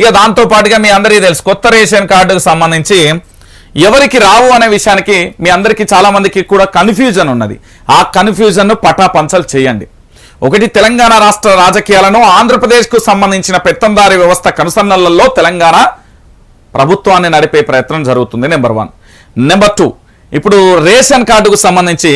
ఇక దాంతో పాటుగా మీ అందరికీ తెలుసు కొత్త రేషన్ కార్డుకు సంబంధించి ఎవరికి రావు అనే విషయానికి మీ అందరికీ చాలామందికి కూడా కన్ఫ్యూజన్ ఉన్నది. ఆ కన్ఫ్యూజన్ను పటాపంచలు చేయండి. ఒకటి తెలంగాణ రాష్ట్ర రాజకీయాలను ఆంధ్రప్రదేశ్కు సంబంధించిన పెత్తందారి వ్యవస్థ కనుసన్నలలో తెలంగాణ ప్రభుత్వాన్ని నడిపే ప్రయత్నం జరుగుతుంది నెంబర్ వన్. నెంబర్ టూ ఇప్పుడు రేషన్ కార్డుకు సంబంధించి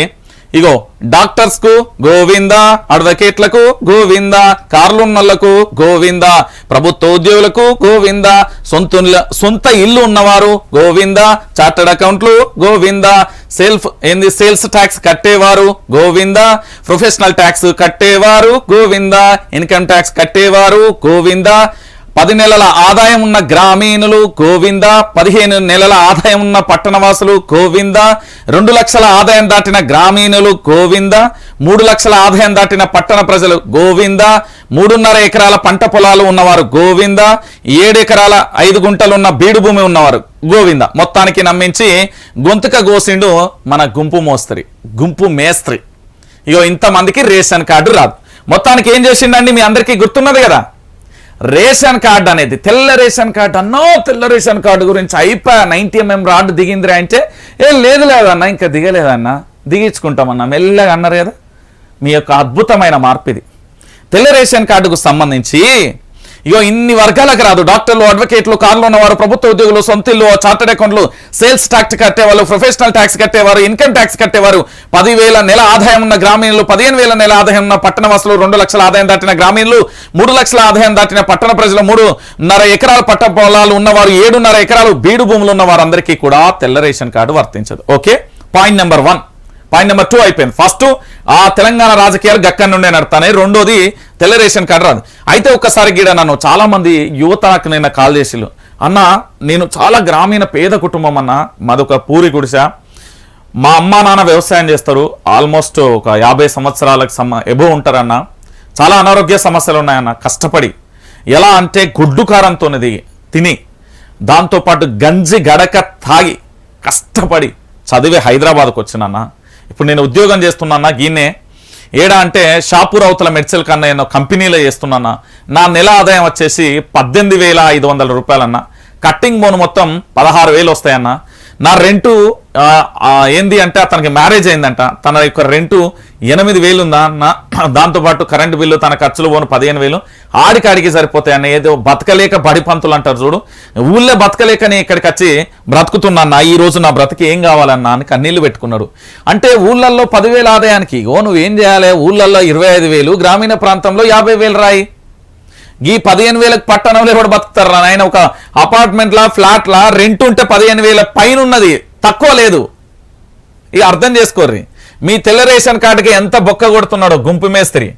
ఇగో డాక్టర్స్కు గోవింద అడ్వకేట్లకు గోవింద కార్లున్నలకు గోవింద ప్రభుత్వ ఉద్యోగులకు గోవింద సొంత సొంత ఇల్లు ఉన్నవారు గోవింద చార్టర్డ్ అకౌంట్లు గోవింద సెల్ఫ్ ఏంది సేల్స్ ట్యాక్స్ కట్టేవారు గోవింద ప్రొఫెషనల్ ట్యాక్స్ కట్టేవారు గోవింద ఇన్కమ్ ట్యాక్స్ కట్టేవారు గోవింద పది నెలల ఆదాయం ఉన్న గ్రామీణులు గోవింద పదిహేను నెలల ఆదాయం ఉన్న పట్టణవాసులు గోవింద రెండు లక్షల ఆదాయం దాటిన గ్రామీణులు గోవింద మూడు లక్షల ఆదాయం దాటిన పట్టణ ప్రజలు గోవింద మూడున్నర ఎకరాల పంట పొలాలు ఉన్నవారు గోవింద ఏడు ఎకరాల ఐదు గుంటలు ఉన్న బీడు భూమి ఉన్నవారు గోవింద. మొత్తానికి నమ్మించి గొంతుక గోసిండు మన గుంపు మోస్త్రి గుంపు మేస్త్రి. ఇగో ఇంతమందికి రేషన్ కార్డు రాదు. మొత్తానికి ఏం చేసిండండి మీ అందరికీ గుర్తున్నది కదా? రేషన్ కార్డు అనేది తెల్ల రేషన్ కార్డు అన్నో తెల్ల రేషన్ కార్డు గురించి అయిపోయా నైన్టీ ఎంఎం రాడ్ దిగిందిరా అంటే ఏ లేదు లేదన్నా ఇంకా దిగలేదన్నా దిగించుకుంటామన్నా మెల్లగా అన్నారు కదా? మీ యొక్క అద్భుతమైన మార్పు ఇది తెల్ల రేషన్ కార్డుకు సంబంధించి ఇగో ఇన్ని వర్గాలకు రాదు. డాక్టర్లు అడ్వకేట్లు కార్లు ఉన్నవారు ప్రభుత్వ ఉద్యోగులు సొంతిల్లు చార్టెడ్ అకౌంట్లు సేల్స్ ట్యాక్స్ కట్టేవాళ్ళు ప్రొఫెషనల్ ట్యాక్స్ కట్టేవారు ఇన్కమ్ ట్యాక్స్ కట్టేవారు. పదివేల నెల ఆదాయం ఉన్న గ్రామీణులు పదిహేను వేల నెల ఆదాయం ఉన్న పట్టణ వాసులు రెండు లక్షల ఆదాయం దాటిన గ్రామీణులు మూడు లక్షల ఆదాయం దాటిన పట్టణ ప్రజలు మూడున్నర ఎకరాల పట్ట పొలాలు ఉన్నవారు ఏడున్నర ఎకరాలు బీడు భూములు ఉన్న వారందరికీ కూడా తెల్ల రేషన్ కార్డు వర్తించదు. Okay? Point number one. Point number two అయిపోయింది. ఫస్ట్ ఆ తెలంగాణ రాజకీయాలు గక్కడి నుండే నడతానే రెండోది తెల్ల రేషన్ కార్డు రాదు. అయితే ఒక్కసారి గీడ నన్ను చాలా మంది యువతకు నేను కాల్ చేసిలు అన్న నేను చాలా గ్రామీణ పేద కుటుంబం అన్న. మాదొక పూరి గుడిస. మా అమ్మ నాన్న వ్యవసాయం చేస్తారు. ఆల్మోస్ట్ ఒక యాభై సంవత్సరాలకు సమ ఎబో ఉంటారన్న. చాలా అనారోగ్య సమస్యలు ఉన్నాయన్న. కష్టపడి. ఎలా అంటే గుడ్డు కారంతో తిని. దాంతోపాటు గంజి గడక తాగి కష్టపడి చదివే హైదరాబాద్కు వచ్చినన్నా ఇప్పుడు నేను ఉద్యోగం చేస్తున్నానా గీనే ఏడా అంటే షాపూర్ అవతల మెడిసిల్ కన్నా నేను కంపెనీలో చేస్తున్నానా? నా నెల ఆదాయం వచ్చేసి పద్దెనిమిది వేల ఐదు వందల రూపాయలన్నా. కట్టింగ్ బోన్ మొత్తం పదహారు వేలు వస్తాయన్న. నా రెంటు ఏంది అంటే అతనికి మ్యారేజ్ అయిందంట. తన యొక్క రెంటు ఎనిమిది వేలు ఉందా నా దాంతోపాటు కరెంటు బిల్లు తన ఖర్చులు పోను పదిహేను వేలు. ఆడికాడికి సరిపోతాయన్న ఏదో బతకలేక బడి పంతులు అంటారు చూడు. ఊళ్ళో బతకలేకని ఇక్కడికి వచ్చి బ్రతుకుతున్నా ఈ రోజు నా బ్రతికి ఏం కావాలన్నా అని కన్నీళ్ళు పెట్టుకున్నాడు. అంటే ఊళ్ళల్లో పదివేల ఆదాయానికి ఓ నువ్వేం చేయాలి? ఊళ్ళల్లో ఇరవై ఐదు వేలు గ్రామీణ ప్రాంతంలో యాభై వేలు రాయి. ఈ పదిహేను వేలకు పట్టణంలో కూడా బతుకుతారు ఆయన ఒక అపార్ట్మెంట్ లా ఫ్లాట్ లా రెంట్ ఉంటే పదిహేను వేల పైన ఉన్నది తక్కువ లేదు. ఇక అర్థం చేసుకోర్రి. మీ తెల్ల రేషన్ కార్డుకి ఎంత బొక్క కొడుతున్నాడో గుంపు మేస్త్రి.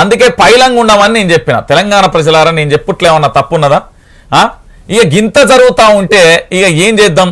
అందుకే పైలంగా ఉండమని నేను చెప్పిన. తెలంగాణ ప్రజలారా నేను చెప్పుట్లేమన్నా తప్పున్నదా? ఇక గింత జరుగుతూ ఉంటే ఇక ఏం చేద్దాం?